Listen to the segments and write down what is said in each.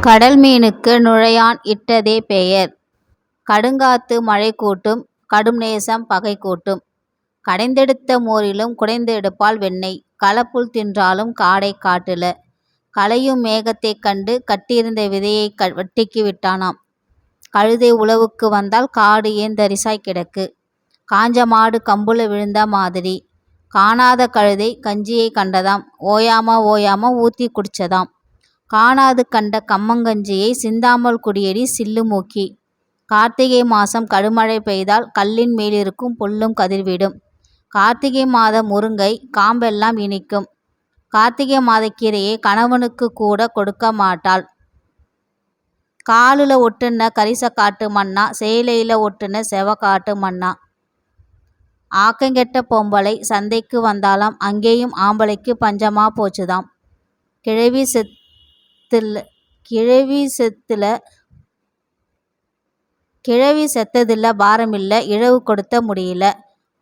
கடல் மீனுக்கு நுழையான் இட்டதே பெயர். கடுங்காத்து மழை கூட்டும் கடும் நேசம் பகை கூட்டும். கடைந்தெடுத்த மோரிலும் குடைந்தெடுப்பால் வெண்ணெய். களப்புள் தின்றாலும் காடை காட்டுல. கலையும் மேகத்தைக் கண்டு கட்டியிருந்த விதையை க வட்டிக்கு விட்டானாம். கழுதை உழவுக்கு வந்தால் காடு ஏன் தரிசாய் கிடக்கு. காஞ்ச மாடு கம்புல விழுந்த மாதிரி. காணாத கழுதை கஞ்சியைக் கண்டதாம் ஓயாம ஓயாம ஊற்றி குடிச்சதாம். காணாது கண்ட கம்மங்கஞ்சியை சிந்தாமல் குடியடி சில்லு மூக்கி. கார்த்திகை மாசம் கடுமழை பெய்தால் கல்லின் மேலிருக்கும் புல்லும் கதிர்விடும். கார்த்திகை மாத முருங்கை காம்பெல்லாம் இனிக்கும். கார்த்திகை மாதக் கீரையை கணவனுக்கு கூட கொடுக்க மாட்டாள். காலில் ஒட்டுன கரிசக்காட்டு மண்ணா சேலையில் ஒட்டுன செவக்காட்டு மண்ணா. ஆக்கங்கெட்ட பொம்பளை சந்தைக்கு வந்தாலாம் அங்கேயும் ஆம்பளைக்கு பஞ்சமாக போச்சுதாம். கிழவி செத் செத்ததில்ல பாரமில்ல இழவு கொடுத்த முடியல.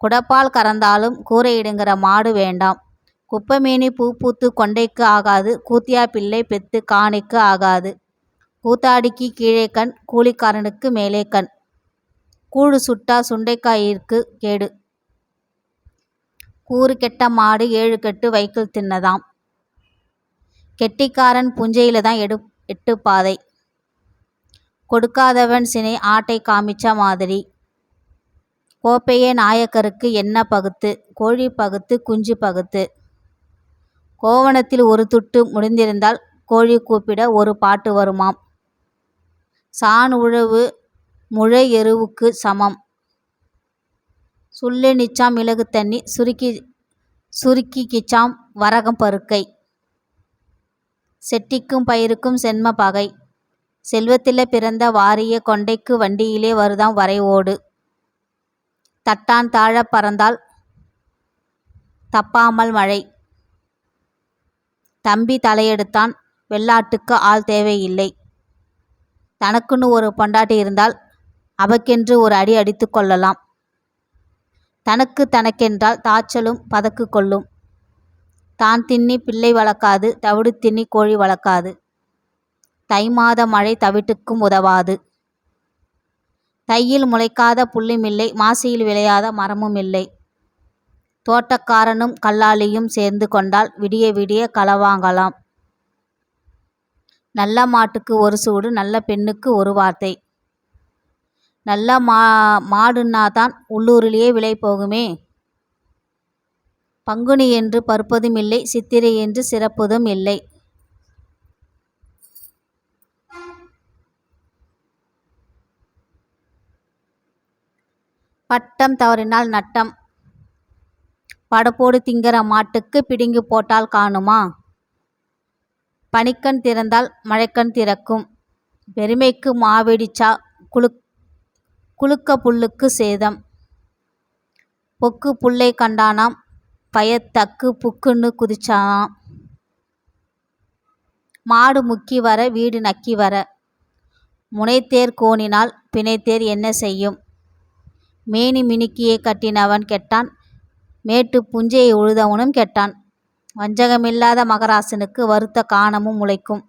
குடப்பால் கறந்தாலும் கூரையிடுங்கிற மாடு வேண்டாம். குப்பமேனி பூ பூத்து கொண்டைக்கு ஆகாது கூத்தியா பிள்ளை பெத்து காணைக்கு ஆகாது. கூத்தாடிக்கு கீழே கண் கூலிக்காரனுக்கு மேலே கண். கூழு சுட்டா சுண்டைக்காயிற்கு கேடு. கூறு கெட்ட மாடு ஏழு கெட்டு வைக்கல் தின்னதாம். கெட்டிக்காரன் புஞ்சையிலதான் எட்டுப்பாதை. கொடுக்காதவன் சினை ஆட்டை காமிச்ச மாதிரி. கோப்பையே நாயக்கருக்கு என்ன பகுத்து. கோழி பகுத்து குஞ்சு பகுத்து. கோவணத்தில் ஒரு துட்டு முடிந்திருந்தால் கோழி கூப்பிட ஒரு பாட்டு வருமாம். சாண் உழவு முழை எருவுக்கு சமம். சுள்ளெனிச்சாம் மிளகுத்தண்ணி சுருக்கிக்கிச்சாம் வரகம் பருக்கை. செட்டிக்கும் பயிருக்கும் சென்ம பகை. செல்வத்தில பிறந்த வாரிய கொண்டைக்கு வண்டியிலே வருதாம் வரை ஓடு. தட்டான் தாழப் பறந்தால் தப்பாமல் மழை. தம்பி தலையெடுத்தான் வெள்ளாட்டுக்கு ஆள் தேவையில்லை. தனக்குன்னு ஒரு பொண்டாட்டி இருந்தால் அவக்கென்று ஒரு அடி அடித்து கொள்ளலாம். தனக்கு தனக்கென்றால் தாச்சலும் பதக்கு கொள்ளும். தான் தின்னி பிள்ளை வளர்க்காது தவிடு தின்னி கோழி வளர்க்காது. தைமாத மழை தவிட்டுக்கும் உதவாது. தையில் முளைக்காத புல்லுமில்லை மாசியில் விளையாத மரமும் இல்லை தோட்டக்காரனும் கல்லாளியும் சேர்ந்து கொண்டால் விடிய விடிய களவாங்கலாம் நல்ல மாட்டுக்கு ஒரு சூடு நல்ல பெண்ணுக்கு ஒரு வார்த்தை. நல்ல மா மாடுன்னா தான் உள்ளூரிலேயே விலை போகுமே. பங்குனி என்று பருப்பதும் இல்லை சித்திரை என்று சிறப்பதும் இல்லை. பட்டம் தவறினால் நட்டம். படப்போடு திங்கிற மாட்டுக்கு பிடுங்கி போட்டால் காணுமா? பனிக்கண் திறந்தால் மழைக்கண் திறக்கும். பெருமைக்கு மாவிடிச்சா குழுக்க புல்லுக்கு சேதம். பொக்கு புல்லை கண்டானாம் பயத்தக்கு புக்குன்னு குதிச்சான் மாடு முக்கி வர வீடு நக்கி வர. முனைத்தேர் கோணினால் பிணைத்தேர் என்ன செய்யும்? மேனி மினுக்கியை கட்டினவன் கெட்டான் மேட்டு புஞ்சையை உழுதவனும் கெட்டான். வஞ்சகமில்லாத மகராசனுக்கு வருத்த காணமும் முளைக்கும்.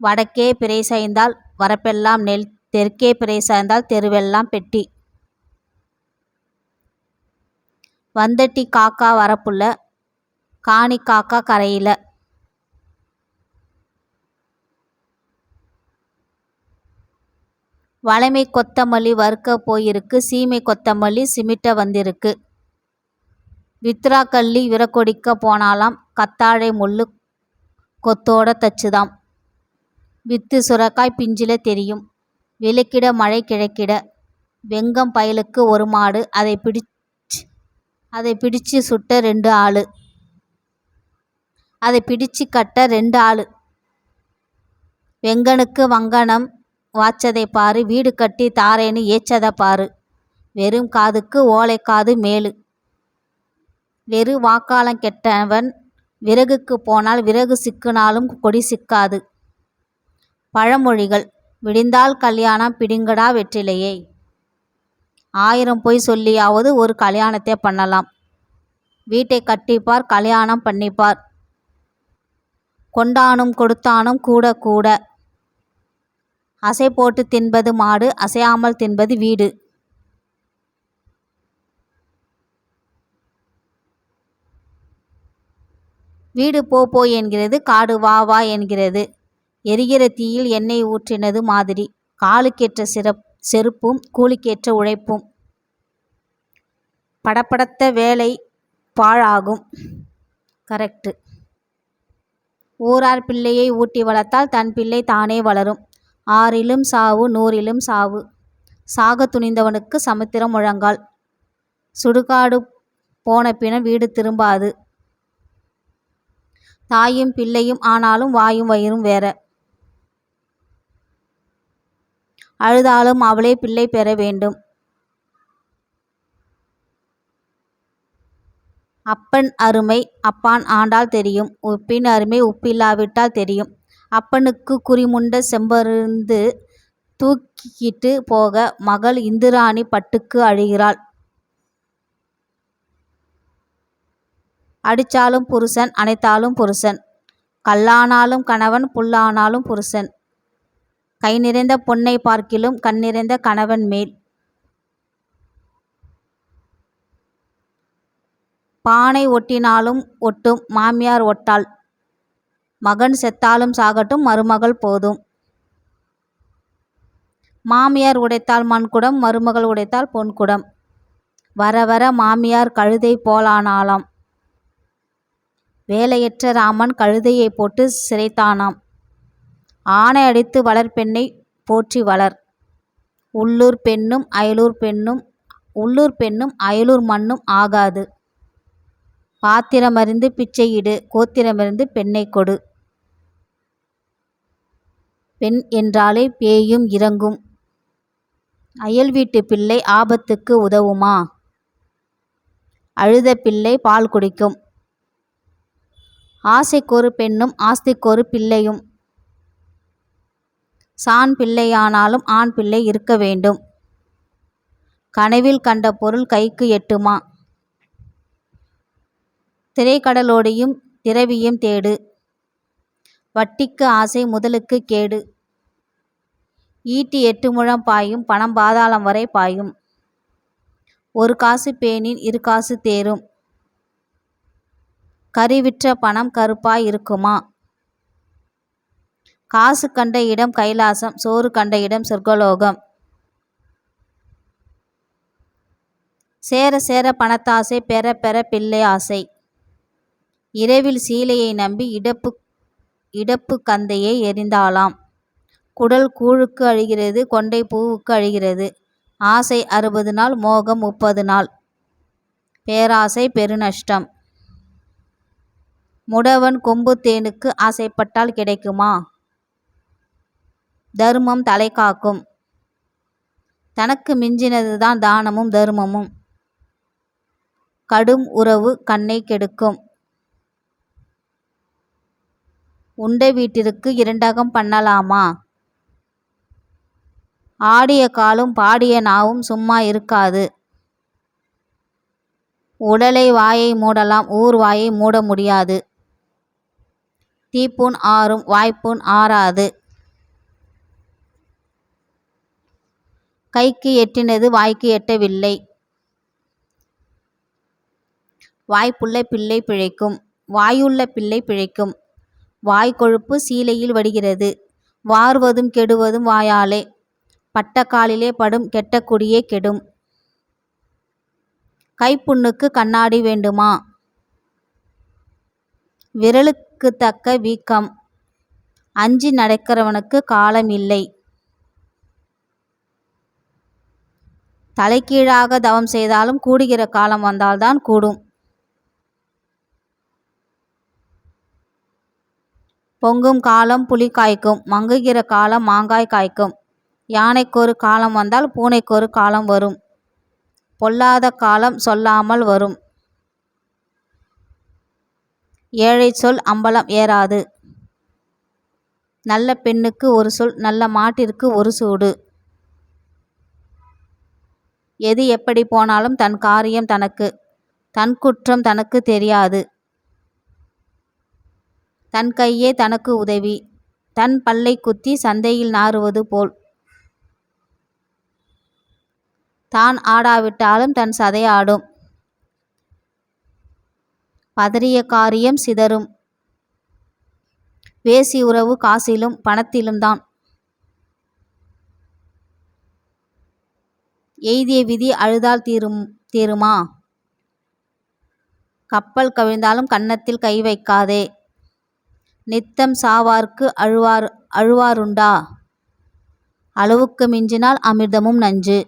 வடக்கே பிறை சாய்ந்தால் வரப்பெல்லாம் நெல் தெற்கே பிறை சாய்ந்தால் தெருவெல்லாம் பெட்டி. வந்தட்டி காக்கா வரப்புள்ள காணி காக்கா கரையில. வளமைக் கொத்தமல்லி வறுக்க போயிருக்கு சீமை கொத்தமல்லி சிமிட்ட வந்திருக்கு. வித்ரா கள்ளி விரக்கொடிக்க போனாலாம் கத்தாழை முள்ளு கொத்தோட தச்சுதாம். வித்து சுரக்காய் பிஞ்சில தெரியும். விளக்கிட மழை கிழக்கிட. வெங்கம் பயலுக்கு ஒரு மாடு அதை பிடிச்சு சுட்ட ரெண்டு ஆள் அதை பிடிச்சு கட்ட ரெண்டு ஆள் வெங்கனுக்கு வங்கணம் வாச்சதைப் பாரு வீடு கட்டி தாரேன்னு ஏச்சதை பாரு. வெறும் காதுக்கு ஓலை காது மேலு. வெறு வாக்காளம் கெட்டவன் விறகுக்கு போனால் விறகு சிக்குனாலும் கொடி சிக்காது. பழமொழிகள் விடிந்தால் கல்யாணம் பிடுங்கடா வெற்றிலையை. ஆயிரம் பொய் சொல்லியாவது ஒரு கல்யாணத்தை பண்ணலாம். வீட்டை கட்டிப்பார் கல்யாணம் பண்ணிப்பார். கொண்டானும் கொடுத்தானும் கூட கூட. அசை போட்டு தின்பது மாடு அசையாமல் தின்பது வீடு. வீடு போ போ என்கிறது காடு வா வா என்கிறது. எரிகிற தீயில் எண்ணெய் ஊற்றினது மாதிரி. காலுக்கேற்ற சிறப்பு. செருப்பும் கூலிக்கேற்ற உழைப்பும். படப்படத்த வேலை பாழாகும். கரெக்டு ஊரார் பிள்ளையை ஊட்டி வளர்த்தால் தன் பிள்ளை தானே வளரும். ஆறிலும் சாவு நூறிலும் சாவு. சாக துணிந்தவனுக்கு சமுத்திரம் முழங்கால். சுடுகாடு போன பிணம் வீடு திரும்பாது. தாயும் பிள்ளையும் ஆனாலும் வாயும் வயிறும் வேற. அழுதாலும் அவளே பிள்ளை பெற வேண்டும். அப்பன் அருமை அப்பான் ஆண்டால் தெரியும். உப்பின் அருமை உப்பில்லாவிட்டால் தெரியும். அப்பனுக்கு குறிமுண்ட செம்பருந்து தூக்கிக்கிட்டு போக மகள் இந்துராணி பட்டுக்கு அழுகிறாள். அடித்தாலும் புருஷன் அணைத்தாலும் புருஷன். கல்லானாலும் கணவன் புல்லானாலும் புருஷன். கை நிறைந்த பொன்னை பார்க்கிலும் கண் நிறைந்த கணவன் மேல். பானை ஒட்டினாலும் ஒட்டும் மாமியார் ஒட்டாள் மகன் செத்தாலும் சாகட்டும் மருமகள் போதும். மாமியார் உடைத்தால் மண்குடம் மருமகள் உடைத்தால் பொன்குடம். வர வர மாமியார் கழுதை போலானாலாம் வேலையற்ற ராமன் கழுதையை போட்டு சிறைத்தானாம். ஆணை அடித்து வளர்ப்பெண்ணை போற்றி வளர். உள்ளூர் பெண்ணும் அயலூர் பெண்ணும் உள்ளூர் பெண்ணும் அயலூர் மண்ணும் ஆகாது. பாத்திரமறிந்து பிச்சையிடு கோத்திரமறிந்து பெண்ணை கொடு. பெண் என்றாலே பேயும் இறங்கும். அயல் வீட்டு பிள்ளை ஆபத்துக்கு உதவுமா? அழுத பிள்ளை பால் குடிக்கும். ஆசைக்கொரு பெண்ணும் ஆஸ்திக்கொரு பிள்ளையும். சான் பிள்ளையானாலும் ஆண் பிள்ளை இருக்க வேண்டும். கனவில் கண்ட பொருள் கைக்கு எட்டுமா? திரைக்கடலோடையும் திரவியும் தேடு. வட்டிக்கு ஆசை முதலுக்கு கேடு. ஈட்டி எட்டு முழம் பாயும் பணம் பாதாளம் வரை பாயும். ஒரு காசு பேனின் இரு காசு தேரும். கறி விற்ற பணம் கருப்பாய் இருக்குமா? காசு கண்ட இடம் கைலாசம் சோறு கண்ட இடம் சொர்க்கலோகம். சேர சேர பணத்தாசை பெற பெற பிள்ளை ஆசை. இரவில் சீலையை நம்பி இடப்பு இடப்பு கந்தையை எரிந்தாளாம். குடல் கூழுக்கு அழிகிறது கொண்டை பூவுக்கு அழிகிறது. ஆசை அறுபது நாள் மோகம் முப்பது நாள். பேராசை பெருநஷ்டம். முடவன் கொம்பு தேனுக்கு ஆசைப்பட்டால் கிடைக்குமா? தர்மம் தலை காக்கும். தனக்கு மிஞ்சினதுதான் தானமும் தர்மமும். கடும் உறவு கண்ணை கெடுக்கும். உண்ட வீட்டிற்கு இரண்டகம் பண்ணலாமா? ஆடிய காலும் பாடிய நாவும் சும்மா இருக்காது. உடலை வாயை மூடலாம் ஊர் வாயை மூட முடியாது. தீப்புண் ஆறும் வாய்ப்புண் ஆறாது. கைக்கு எட்டினது வாய்க்கு எட்டவில்லை. வாய்ப்புள்ள பிள்ளை பிழைக்கும். வாயுள்ள பிள்ளை பிழைக்கும். வாய் கொழுப்பு சீலையில் வடிகிறது. வார்வதும் கெடுவதும் வாயாலே. பட்ட காலிலே படும் கெட்ட குடியே கெடும். கைப்புண்ணுக்கு கண்ணாடி வேண்டுமா? விரலுக்கு தக்க வீக்கம். அஞ்சி நடக்கிறவனுக்கு காலம் இல்லை தலைகீழாக தவம் செய்தாலும் கூடுகிற காலம் வந்தால்தான் கூடும். பொங்கும் காலம் புலி காய்க்கும் மங்குகிற காலம் மாங்காய் காய்க்கும். யானைக்கொரு காலம் வந்தால் பூனைக்கொரு காலம் வரும். பொல்லாத காலம் சொல்லாமல் வரும். ஏழை சொல் அம்பலம் ஏறாது. நல்ல பெண்ணுக்கு ஒரு சொல் நல்ல மாட்டிற்கு ஒரு சூடு. எது எப்படி போனாலும் தன் காரியம் தனக்கு தன் குற்றம் தனக்கு தெரியாது. தன் கையே தனக்கு உதவி தன் பல்லை குத்தி சந்தையில் நாறுவது போல். தான் ஆடாவிட்டாலும் தன் சதை ஆடும். பதறிய காரியம் சிதறும். வேசி உறவு காசிலும் பணத்திலும் தான். எய்திய விதி அழுதால் தீரும் தீருமா? கப்பல் கவிழ்ந்தாலும் கன்னத்தில் கை வைக்காதே. நித்தம் சாவார்க்கு அழுவார் அழுவாருண்டா? அளவுக்கு மிஞ்சினால் அமிர்தமும் நஞ்சு.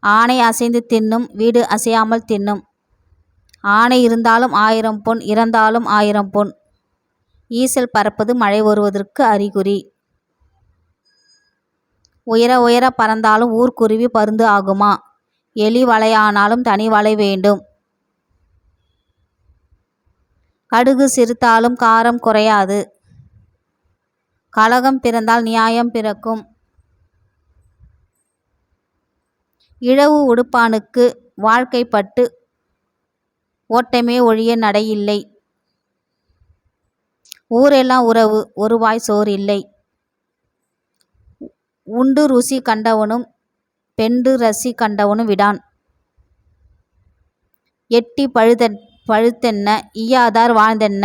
ஆணை அசைந்து தின்னும் வீடு அசையாமல் தின்னும். ஆணை இருந்தாலும் ஆயிரம் பொன் இறந்தாலும் ஆயிரம் பொன். ஈசல் பறப்பது மழை வருவதற்கு அறிகுறி. உயர உயர பறந்தாலும் ஊர்க்குருவி பருந்து ஆகுமா? எலி வலையானாலும் தனி வலை வேண்டும். கடுகு சிரித்தாலும் காரம் குறையாது. கலகம் பிறந்தால் நியாயம் பிறக்கும். இழவு உடுப்பானுக்கு வாழ்க்கைப்பட்டு ஓட்டமே ஒழிய நடையில்லை. ஊரெல்லாம் உறவு ஒரு வாய் சோறு இல்லை. உண்டு ருசி கண்டவனும் பெண்டு ரசி கண்டவனும் விடான். எட்டி பழுத பழுத்தென்ன ஈயாதார் வாழ்ந்தென்ன?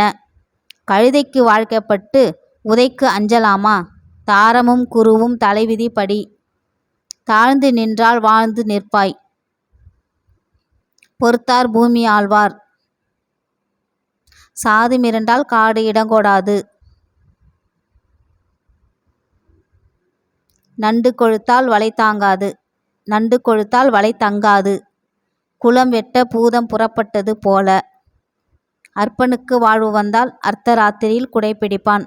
கழுதைக்கு வாழ்க்கப்பட்டு உதைக்கு அஞ்சலாமா? தாரமும் குருவும் தலைவிதி படி தாழ்ந்து நின்றால் வாழ்ந்து நிற்பாய். பொறுத்தார் பூமி ஆழ்வார். சாது மிரண்டால் காடு இடங்கோடாது நண்டு கொழுத்தால் வலை தாங்காது. நண்டு கொழுத்தால் வலை தங்காது. குளம் வெட்ட பூதம் புறப்பட்டது போல. அற்பனுக்கு வாழ்வு வந்தால் அர்த்த ராத்திரியில் குடைப்பிடிப்பான்